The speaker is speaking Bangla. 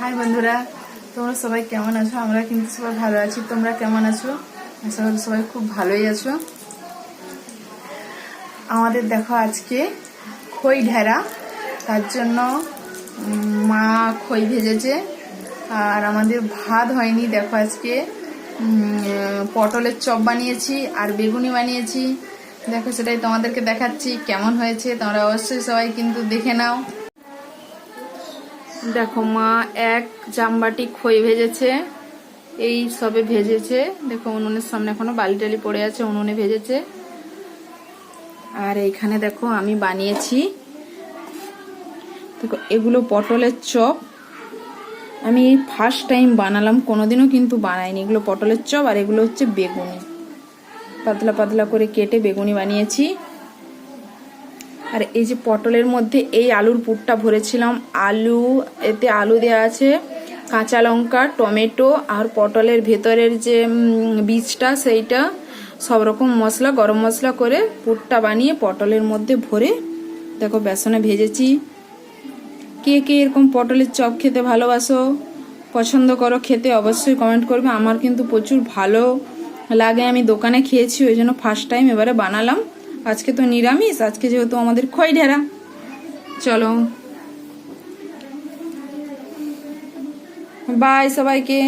হাই বন্ধুরা, তোমরা সবাই কেমন আছো? আমরা কিন্তু সবাই ভালো আছি। তোমরা কেমন আছো? আশা করি সবাই খুব ভালোই আছো। আমাদের দেখো আজকে খই ঢেরা তার জন্য মা খই ভেজেছে। আর আমাদের ভাত হয়নি। দেখো আজকে পটলের চপ বানিয়েছি আর বেগুনি বানিয়েছি। দেখো সেটাই তোমাদেরকে দেখাচ্ছি, কেমন হয়েছে তোমরা অবশ্যই সবাই কিন্তু দেখে নাও। দেখো মা এক জামবাটি খই ভেজেছে, এই সবে ভেজেছে। দেখো উনুনের সামনে এখনও বালি টালি পড়ে আছে, উনুনে ভেজেছে। আর এইখানে দেখো আমি বানিয়েছি, দেখো এগুলো পটলের চপ। আমি ফার্স্ট টাইম বানালাম, কোনোদিনও কিন্তু বানাইনি। এগুলো পটলের চপ আর এগুলো হচ্ছে বেগুনি। পাতলা পাতলা করে কেটে বেগুনি বানিয়েছি। আর এই যে পটলের মধ্যে এই আলুর পুরটা ভরেছিলাম, আলু, এতে আলু দেওয়া আছে, কাঁচা লঙ্কা, টমেটো আর পটলের ভেতরের যে বীজটা সেইটা, সব রকম মশলা, গরম মশলা করে পুরটা বানিয়ে পটলের মধ্যে ভরে, দেখো বেসনে ভেজেছি। কে কে এরকম পটলের চপ খেতে ভালোবাসো, পছন্দ করো খেতে অবশ্যই কমেন্ট করবে। আমার কিন্তু প্রচুর ভালো লাগে, আমি দোকানে খেয়েছি, ওই জন্য ফার্স্ট টাইম এবারে বানালাম। আজকে তো নিরামিষ আজকে যেহেতু আমাদের খয় ঢেরা চলো। বাই সবাইকে।